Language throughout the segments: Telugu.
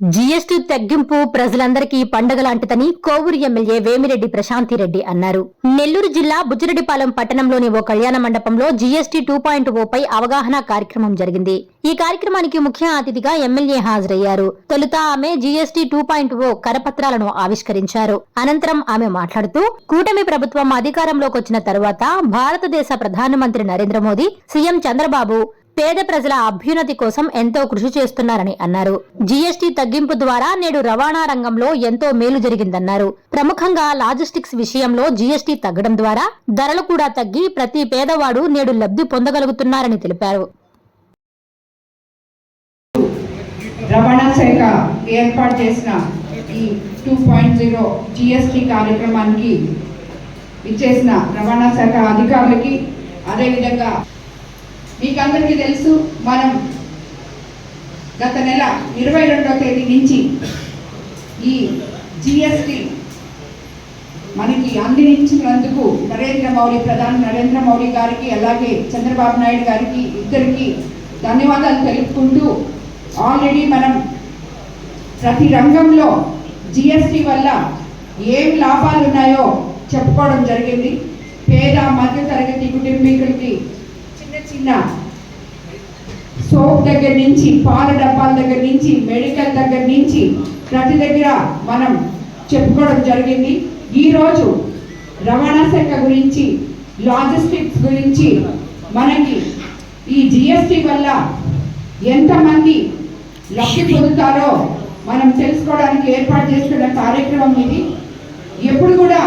జీఎస్టీ తగ్గింపు ప్రజలందరికీ పండగ లాంటిదని కోవూరు ఎమ్మెల్యే వేమిరెడ్డి ప్రశాంతిరెడ్డి అన్నారు. నెల్లూరు జిల్లా బుజ్జిరెడ్డిపాలెం పట్టణంలోని ఓ కళ్యాణ మండపంలో జీఎస్టీ టూ పాయింట్ పై అవగాహన కార్యక్రమం జరిగింది. ఈ కార్యక్రమానికి ముఖ్య అతిథిగా ఎమ్మెల్యే హాజరయ్యారు. తొలుత ఆమె జీఎస్టీ టూ పాయింట్ ఓ కరపత్రాలను ఆవిష్కరించారు. అనంతరం ఆమె మాట్లాడుతూ కూటమి ప్రభుత్వం అధికారంలోకి వచ్చిన తరువాత భారతదేశ ప్రధానమంత్రి నరేంద్ర మోదీ సీఎం చంద్రబాబు పేద ప్రజల అభ్యున్నతి కోసం ఎంతో కృషి చేస్తున్నారని అన్నారు. జీఎస్టీ తగ్గింపు ద్వారా నేడు రవాణా రంగంలో ఎంతో మేలు జరిగిందన్నారు. ప్రముఖంగా లాజిస్టిక్స్ విషయంలో జీఎస్టీ తగ్గడం ద్వారా ధరలు కూడా తగ్గి ప్రతి పేదవాడు నేడు లబ్ధి పొందగలుగుతున్నారని తెలిపారు. రవాణా శాఖ ఏర్పాటు చేసిన ఈ టూ పాయింట్ జీరో జిఎస్టి కార్యక్రమానికి ఇచ్చేసిన రవాణా శాఖ అధికారులకి అదేవిధంగా మీకు అందరికీ తెలుసు మనం గత నెల ఇరవై రెండవ తేదీ నుంచి ఈ జిఎస్టి మనకి అందించినందుకు నరేంద్ర మోడీ ప్రధాని నరేంద్ర మోడీ గారికి అలాగే చంద్రబాబు నాయుడు గారికి ఇద్దరికి ధన్యవాదాలు తెలుపుకుంటూ ఆల్రెడీ మనం ప్రతి రంగంలో జిఎస్టి వల్ల ఏం లాభాలు ఉన్నాయో చెప్పుకోవడం జరిగింది. పేద మధ్యతరగతి కుటుంబీకులకి చిన్న సోప్ దగ్గర నుంచి పాల డబ్బాల దగ్గర నుంచి మెడికల్ దగ్గర నుంచి ప్రతి దగ్గర మనం చెప్పుకోవడం జరిగింది. ఈరోజు రవాణా శాఖ గురించి లాజిస్టిక్స్ గురించి మనకి ఈ జిఎస్టి వల్ల ఎంతమంది లబ్ధి పొందుతారో మనం తెలుసుకోవడానికి ఏర్పాటు చేసుకున్న కార్యక్రమం ఇది. ఎప్పుడు కూడా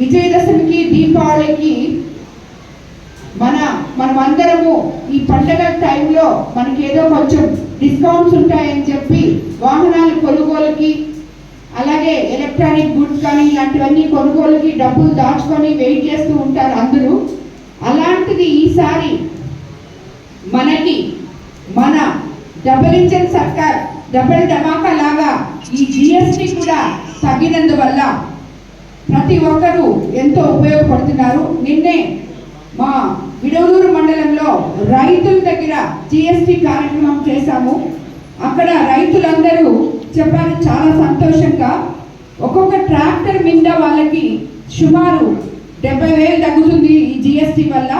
విజయదశమికి దీపావళికి మనం అందరము ఈ పండగ టైంలో మనకి ఏదో కొంచెం డిస్కౌంట్స్ ఉంటాయని చెప్పి వాహనాల కొనుగోలుకి అలాగే ఎలక్ట్రానిక్ గుడ్స్ కానీ ఇలాంటివన్నీ కొనుగోలుకి డబ్బులు దాచుకొని వెయిట్ చేస్తూ ఉంటారు అందరూ. అలాంటిది ఈసారి మనకి మన డబుల్ ఇంజన్ సర్కార్ డబుల్ ధమాకా లాగా ఈ జిఎస్టీ కూడా తగ్గినందువల్ల ప్రతి ఒక్కరూ ఎంతో ఉపయోగపడుతున్నారు. నిన్నే మా విడవలూరు మండలంలో రైతుల దగ్గర జిఎస్టి కార్యక్రమం చేశాము. అక్కడ రైతులందరూ చెప్పారు చాలా సంతోషంగా. ఒక్కొక్క ట్రాక్టర్ మీద వాళ్ళకి సుమారు డెబ్బై వేలు తగ్గుతుంది ఈ జిఎస్టి వల్ల.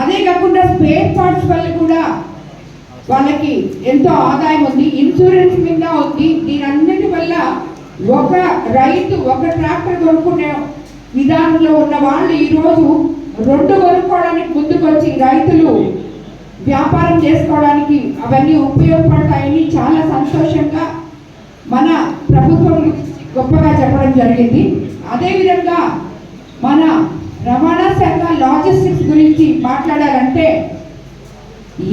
అదే కాకుండా స్పేర్ పార్ట్స్ వల్ల కూడా వాళ్ళకి ఎంతో ఆదాయం ఉంది. ఇన్సూరెన్స్ మీద ఉంది. దీనన్నిటి వల్ల ఒక రైతు ఒక ట్రాక్టర్ కొనుక్కునే విధానంలో ఉన్న వాళ్ళు ఈరోజు రెండు కొనుక్కోవడానికి ముందుకొచ్చి రైతులు వ్యాపారం చేసుకోవడానికి అవన్నీ ఉపయోగపడతాయని చాలా సంతోషంగా మన ప్రభుత్వం గొప్పగా చెప్పడం జరిగింది. అదేవిధంగా మన రవాణా శాఖ లాజిస్టిక్స్ గురించి మాట్లాడాలంటే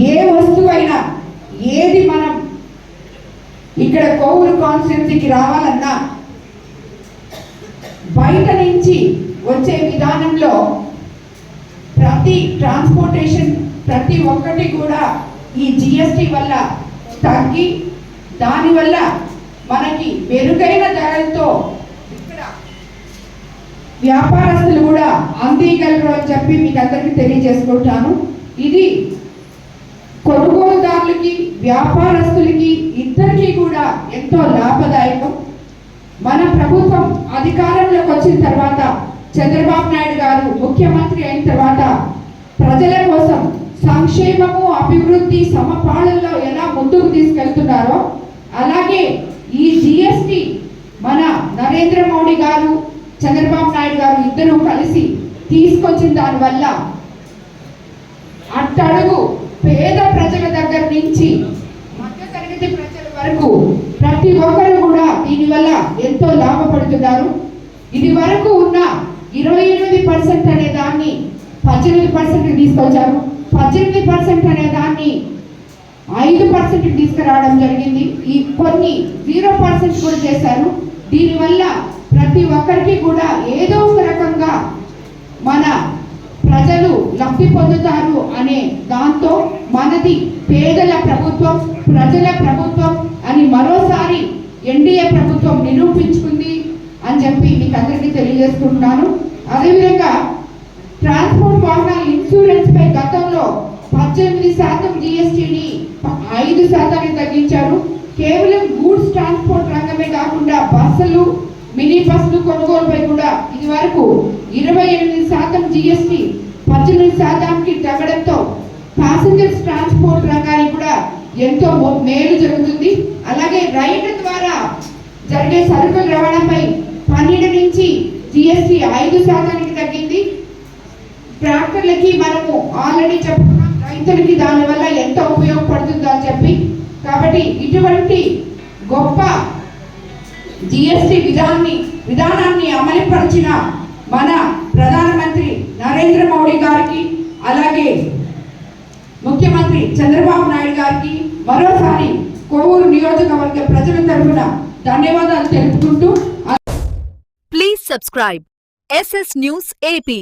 ఏ వస్తువైనా ఏది మనం ఇక్కడ కోవూరు కాన్స్టిట్యున్సీకి రావాలన్నా బయట నుంచి వచ్చే విధానంలో ప్రతి ట్రాన్స్పోర్టేషన్ ప్రతి ఒక్కటి కూడా ఈ జిఎస్టి వల్ల తగ్గి దానివల్ల మనకి మెరుగైన ధరలతో ఇక్కడ వ్యాపారస్తులు కూడా అందియగలరు అని చెప్పి మీకు అందరికీ తెలియజేసుకుంటాను. ఇది కొనుగోలుదారులకి వ్యాపారస్తులకి ఇద్దరికీ కూడా ఎంతో లాభదాయకం. మన ప్రభుత్వం అధికారంలోకి వచ్చిన తర్వాత చంద్రబాబు నాయుడు గారు ప్రజల కోసం సంక్షేమము అభివృద్ధి సమపాలనలో ఎలా ముందుకు తీసుకెళ్తున్నారో అలాగే ఈ జిఎస్టి మన నరేంద్ర మోడీ గారు చంద్రబాబు నాయుడు గారు ఇద్దరూ కలిసి తీసుకొచ్చిన దానివల్ల అట్టడుగు పేద ప్రజల దగ్గర నుంచి మధ్యతరగతి ప్రజల వరకు ప్రతి ఒక్కరు కూడా దీనివల్ల ఎంతో లాభపడుతున్నారు. ఇది వరకు ఉన్న ఇరవై ఎనిమిది పర్సెంట్ అనే దాన్ని పద్దెనిమిది పర్సెంట్ తీసుకొచ్చారు. పద్దెనిమిది పర్సెంట్ అనే దాన్ని ఐదు పర్సెంట్ తీసుకురావడం జరిగింది. ఈ కొన్ని జీరో పర్సెంట్ కూడా చేశారు. దీనివల్ల ప్రతి ఒక్కరికి కూడా ఏదో ఒక రకంగా మన ప్రజలు లబ్ధి పొందుతారు అనే దాంతో మనది పేదల ప్రభుత్వం ప్రజల ప్రభుత్వం అని మరోసారి ఎన్డీఏ ప్రభుత్వం నిరూపించుకుంది అని చెప్పి మీకు అందరికీ తెలియజేసుకుంటున్నాను. అదేవిధంగా ట్రాన్స్పోర్ట్ వాహనాల ఇన్సూరెన్స్ పై గతంలో పద్దెనిమిది శాతం జిఎస్టిని ఐదు శాతానికి తగ్గించారు. కేవలం గూడ్స్ ట్రాన్స్పోర్ట్ రంగమే కాకుండా బస్సులు మినీ బస్సులు కొనుగోలుపై కూడా ఇది వరకు ఇరవై ఎనిమిది శాతం జిఎస్టి పద్దెనిమిది శాతానికి తగ్గడంతో ప్యాసింజర్స్ ట్రాన్స్పోర్ట్ రంగానికి కూడా ఎంతో మేలు జరుగుతుంది. అలాగే రైళ్ళ ద్వారా జరిగే సరుకుల రవాణాపై పన్నెండు నుంచి జిఎస్టి ఐదు శాతానికి తగ్గింది. ట్రాక్టర్లకి మనము ఆల్రెడీ చెప్పుకున్నాం రైతులకి దానివల్ల ఎంత ఉపయోగపడుతుందో అని చెప్పి. కాబట్టి ఇటువంటి గొప్ప జిఎస్టి విధాన్ని విధానాన్ని అమలుపరిచిన మన ప్రధానమంత్రి నరేంద్ర మోడీ గారికి అలాగే ముఖ్యమంత్రి చంద్రబాబు నాయుడు గారికి మరోసారి కోవూరు నియోజకవర్గ ప్రజల తరఫున ధన్యవాదాలు తెలుపుకుంటూ please subscribe SS news AP